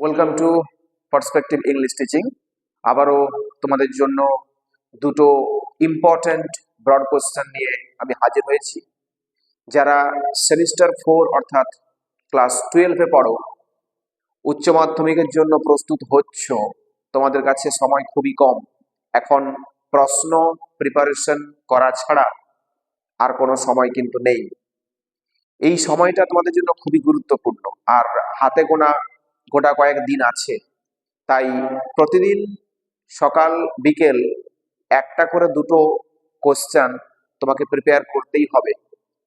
Welcome to perspective English teaching আবারও তোমাদের জন্য দুটো ইম্পর্ট্যান্ট ব্রড কোশ্চেন নিয়ে আমি হাজির হয়েছি। যারা সেমিস্টার ফোর অর্থাৎ ক্লাস টুয়েলভে পড়ো, উচ্চ মাধ্যমিকের জন্য প্রস্তুত হচ্ছ, তোমাদের কাছে সময় খুবই কম। এখন প্রশ্ন প্রিপারেশন করা ছাড়া আর কোনো সময় কিন্তু নেই। এই সময়টা তোমাদের জন্য খুবই গুরুত্বপূর্ণ। আর হাতে গোনা গোটা কয়েক দিন আছে। তাই প্রতিদিন সকাল, বিকেল একটা করে দুটো কোশ্চেন তোমাকে প্রিপেয়ার করতেই হবে।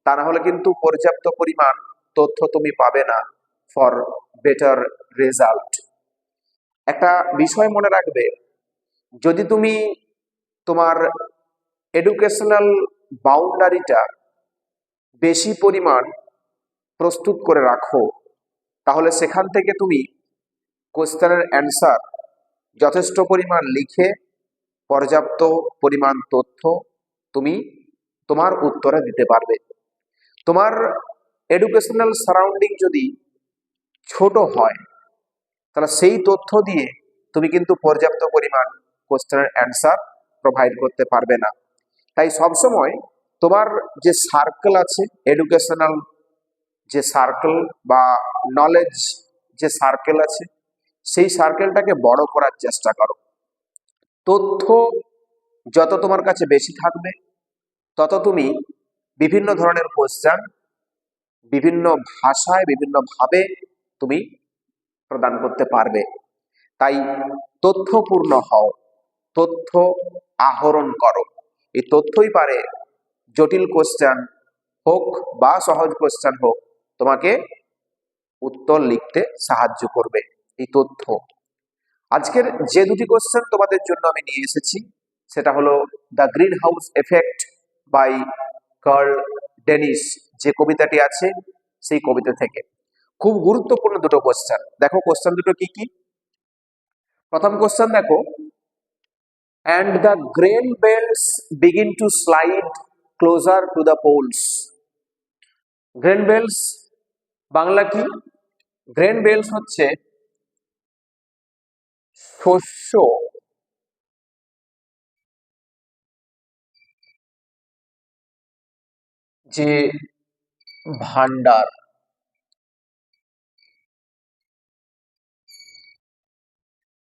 তা না হলে কিন্তু পর্যাপ্ত পরিমাণ তথ্য তুমি পাবে না ফর বেটার রেজাল্ট একটা বিষয় মনে রাখবে, যদি তুমি তোমার এডুকেশনাল বাউন্ডারিটা বেশি পরিমাণ প্রস্তুত করে রাখো তাহলে সেখান থেকে তুমি কোশ্চেনের অ্যান্সার যথেষ্ট পরিমাণ লিখে, পর্যাপ্ত পরিমাণ তথ্য তুমি তোমার উত্তরে দিতে পারবে। তোমার এডুকেশনাল সারাউন্ডিং যদি ছোট হয়, তাহলে সেই তথ্য দিয়ে তুমি কিন্তু পর্যাপ্ত পরিমাণ কোশ্চেনের অ্যান্সার প্রোভাইড করতে পারবে না। তাই সবসময় তোমার যে সার্কেল আছে এডুকেশনাল যে সার্কেল বা নলেজ যে সার্কেল আছে, সেই সার্কেলটাকে বড় করার চেষ্টা করো। তথ্য যত তোমার কাছে বেশি থাকবে, তত তুমি বিভিন্ন ধরনের কোশ্চেন বিভিন্ন ভাষায় বিভিন্নভাবে তুমি প্রদান করতে পারবে। তাই তথ্যপূর্ণ হও, তথ্য আহরণ করো। এই তথ্যই পারে জটিল কোশ্চেন হোক বা সহজ কোশ্চেন হোক তোমাকে উত্তর লিখতে সাহায্য করবে। এই তথ্য। আজকের যে দুটি কোশ্চেন তোমাদের জন্য আমি নিয়ে এসেছি, সেটা হলো the green house effect by Carl Dennis যে কবিতাটি আছে, সেই কবিতা থেকে। খুব গুরুত্বপূর্ণ দুটো কোশ্চেন দেখো কোশ্চেন দুটো কি কি? প্রথম কোশ্চেন দেখো। And the grain belts begin to slide closer to the poles grain belts Bangla কি? গ্রেন বেলস হচ্ছে শস্য। যে ভান্ডার।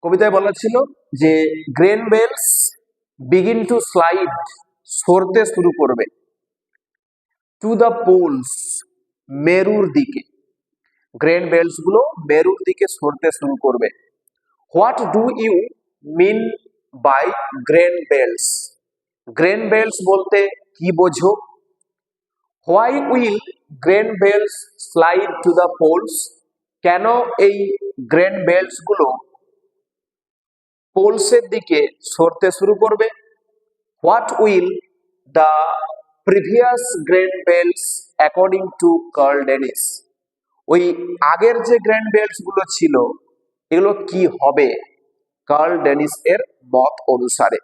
কবিতায় বলা ছিল যে grain belts begin to slide সরতে শুরু করবে। টু দ্য পোলস মেরুর দিকে। গ্রেন বেলসগুলো মেরুর দিকে সরতে শুরু করবে। What do you mean by grain belts grain belts বলতে কি বোঝো? Why will grain belts slide to the poles কেন এই গ্রেন বেলসগুলো পোলসের দিকে সরতে শুরু করবে? What will the previous grain belts according to Carl Dennis ওই আগের যে গ্রেন বেলসগুলো ছিল, এগুলো কি হবে? কার্ল ডেনিস এর মত অনুসারে।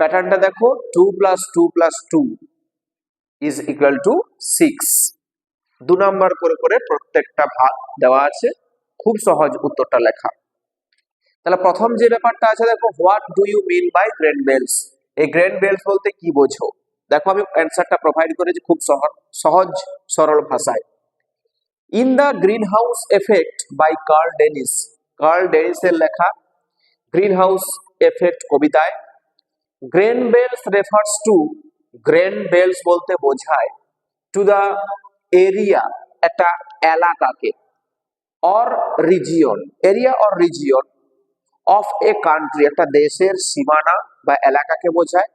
প্যাটার্নটা দেখো, two plus two plus two is equal to six. দু নাম্বার করে করে প্রত্যেকটা ভাগ দেওয়া আছে, খুব সহজ উত্তরটা লেখা। তাহলে প্রথম যে ব্যাপারটা আছে, দেখো, what do you mean by grain bells এই গ্রেন বেলস বলতে কি বোঝো? দেখো, আমি অ্যান্সারটা প্রোভাইড করেছি খুব সহজ সহজ, সরল ভাষায়। In the green house effect by Carl Dennis Carl ডেনিসের লেখা গ্রিন হাউস এফেক্ট কবিতায় grain belts refers to grain belts বলতে বোঝায় টু দ্য এরিয়া একটা এলাকাকে or region area or region of a country একটা দেশের সীমানা বা এলাকাকে বোঝায়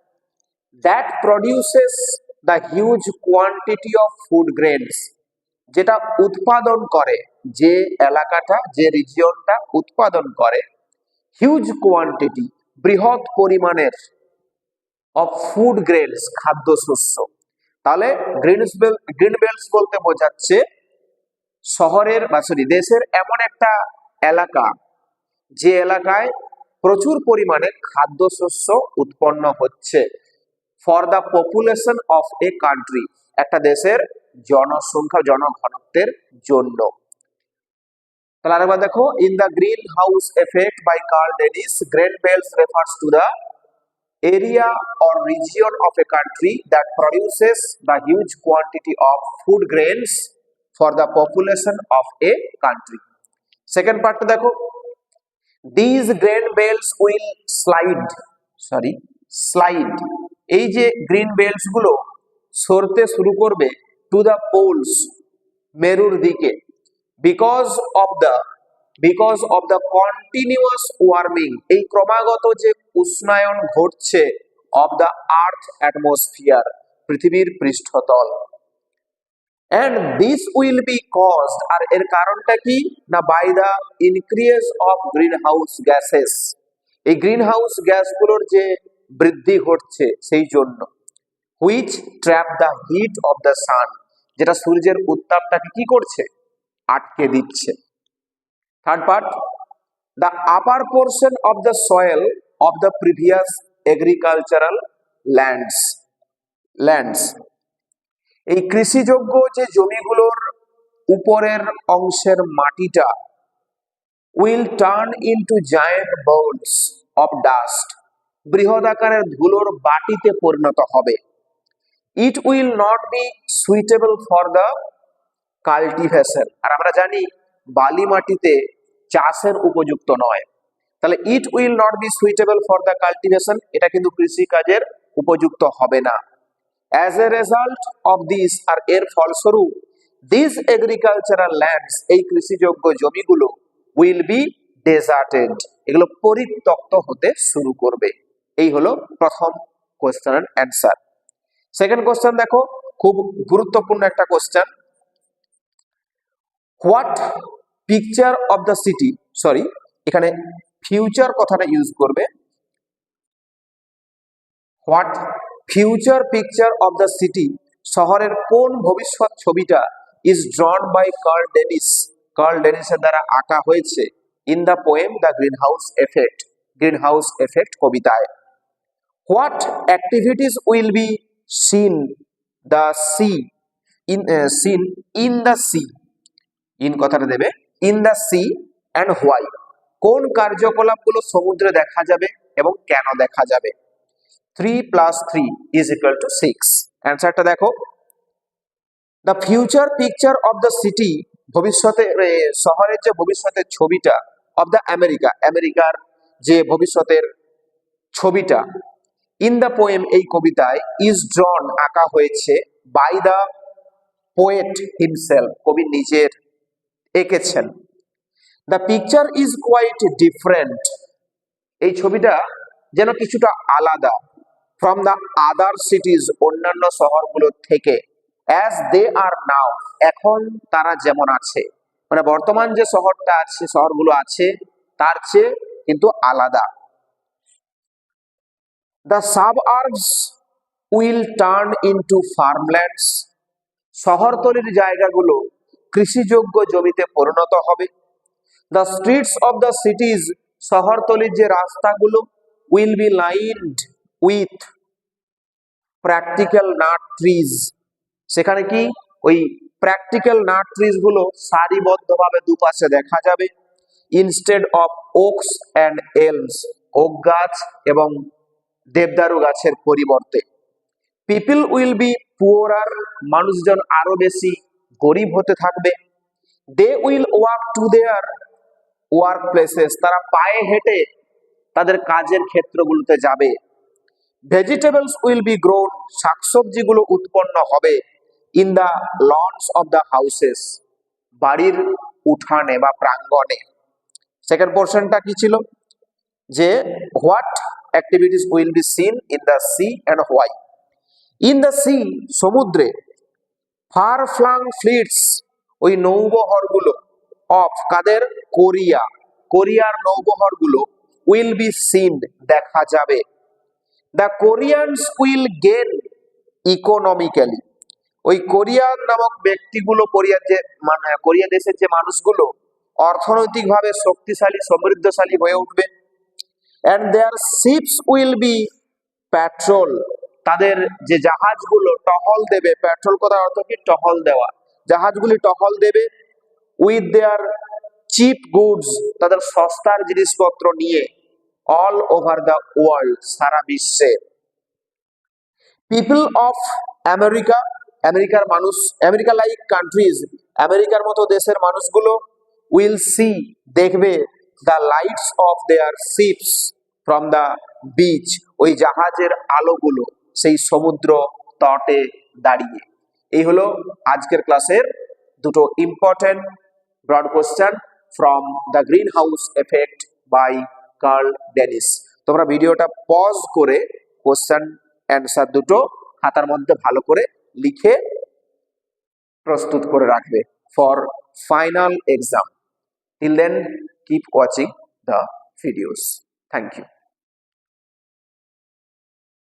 that produces the huge quantity of food grains যেটা উৎপাদন করে, যে এলাকাটা, যে রিজিয়নটা উৎপাদন করে হিউজ কোয়ান্টিটি বৃহৎ পরিমাণের অফ ফুড গ্রেনস খাদ্যশস্য। তাহলে গ্রিনস গ্রিন বেলস বলতে বোঝাচ্ছে শহরের বা সরি দেশের এমন একটা এলাকা, যে এলাকায় প্রচুর পরিমাণে খাদ্যশস্য উৎপন্ন হচ্ছে। For the population of a country একটা দেশের জনসংখ্যা, জনঘনত্বের জন্য। তাহলে দেখো in the green house effect by Carl Dennis grain belts refers to the area or region of a country that produces the huge quantity of food grains for the population of a country second পার্টটা দেখো these grain belts will slide sorry slide এই যে green বেলসগুলো সরতে শুরু করবে two the poles মেরুর দিকে because of the because of the continuous warming এই ক্রমাগত যে উষ্ণায়ন ঘটছে অফ দ্য আর্থ অ্যাটমসফিয়ার পৃথিবীর পৃষ্ঠতল। And this will be caused আর এর কারণটা কি? না by the increase of green house gases এই গ্রিন হাউস গ্যাসগুলোর যে বৃদ্ধি ঘটছে, সেই জন্য। Which trap the heat of the sun যেটা সূর্যের উত্তাপটাকে কি করছে? আটকে দিচ্ছে। Third part the upper portion of the soil of the previous agricultural lands lands এই কৃষিযোগ্য যে জমিগুলোর উপরের অংশের মাটিটা will turn into giant bowls of dust বৃহৎ আকারের ধুলোর বাটিতে পরিণত হবে। It will not be suitable for the cultivation আর আমরা জানি বালি মাটিতে চাষের উপযুক্ত নয়। তাহলে it will not be suitable for the cultivation এটা কিন্তু কৃষিকাজের উপযুক্ত হবে না। As a result of this আর এর ফলস্বরূপ দিস এগ্রিকালচারাল ল্যান্ডস এই কৃষিযোগ্য জমিগুলো উইল বি ডেজার্টেড এগুলো পরিত্যক্ত হতে শুরু করবে। এই হলো প্রথম কোয়েশ্চেন অ্যান্সার সেকেন্ড কোশ্চেন দেখো, খুব গুরুত্বপূর্ণ একটা question what picture of the city sorry এখানে ফিউচার কথাটা ইউজ করবে। What future picture of the city শহরের কোন ভবিষ্যৎ ছবিটা is drawn by Carl Dennis Carl ডেনিসের দ্বারা আঁকা হয়েছে in the poem the green house effect green house effect কবিতায়। What activities will be seen the sea in seen in the sea in কথাটা দেবে in the sea and why কোন কার্যকলাপগুলো সমুদ্রে দেখা যাবে এবং কেন দেখা যাবে? Three plus three is equal to six অ্যান্সারটা দেখো। The future picture of the city ভবিষ্যতে শহরের যে ভবিষ্যতের ছবিটা অফ দ্য আমেরিকা আমেরিকার যে ভবিষ্যতের ছবিটা ইন দ্য পোয়েম এই কবিতায় ইজ ড্রন আঁকা হয়েছে বাই দ্য পোয়েট হিমসেলফ কবি নিজের এঁকেছেন। The picture is quite different এই ছবিটা যেন কিছুটা আলাদা। ফ্রম দ্য আদার সিটিজ অন্যান্য শহরগুলোর থেকে অ্যাজ দে আর নাও এখন তারা যেমন আছে। মানে বর্তমান যে শহরটা আছে, শহরগুলো আছে, তার চেয়ে কিন্তু আলাদা। The suburbs will turn into farmlands শহরতলির জায়গাগুলো কৃষিযোগ্য জমিতে পরিণত হবে। The streets of the cities শহরতলির যে রাস্তাগুলো will be lined with practical nut trees সেখানে কি? ওই প্র্যাকটিক্যাল নাট ট্রিজগুলো সারিবদ্ধভাবে দুপাশে দেখা যাবে। Instead of oaks and elms oak গাছ এবং দেবদারু গাছের পরিবর্তে। পিপল উইল বি পুয়ারার মানুষজন আরও বেশি গরিব হতে থাকবে। They will walk to their work places তারা পায়ে হেঁটে তাদের কাজের ক্ষেত্রগুলোতে যাবে। Vegetables will be grown. শাকসবজিগুলো উৎপন্ন হবে in the lawns of the houses, বাড়ির উঠানে বা প্রাঙ্গণে। সেকেন্ড পোর্শনটা কি ছিল? যে what activities will be seen in the sea and why in the sea সমুদ্রে ফ্লাং ফ্লিটস ওই নৌবহরগুলো অফ কাদের? কোরিয়া। কোরিয়ার নৌবহরগুলো উইল বি সিন দেখা যাবে। The Koreans will gain economically ওই কোরিয়ান নামক ব্যক্তিগুলো, কোরিয়ার যে মানে কোরিয়া দেশের যে মানুষগুলো অর্থনৈতিকভাবে শক্তিশালী, সমৃদ্ধশালী হয়ে উঠবে। And their ships will be patrol তাদের যে জাহাজগুলো টহল দেবে পেট্রোল কথার অর্থ কি? টহল দেওয়া। জাহাজগুলি টহল দেবে উইথ দেয়ার চিপ গুডস তাদের সস্তার জিনিসপত্র নিয়ে অল ওভার দ্য ওয়ার্ল্ড সারা বিশ্বে। পিপল অফ আমেরিকা আমেরিকার মানুষ আমেরিকা লাইক কান্ট্রিজ আমেরিকার মতো দেশের মানুষগুলো উইল সি দেখবে the lights of their ships from the beach ওই জাহাজের আলোগুলো সেই সমুদ্র তটে দাঁড়িয়ে এই হলো আজকের ক্লাসের দুটো important broad question from the greenhouse effect by Carl Dennis তোমরা ভিডিওটা পজ করে কোশ্চেন অ্যান্সার দুটো খাতার মধ্যে ভালো করে লিখে প্রস্তুত করে রাখবে for final exam till then keep watching the videos. Thank you.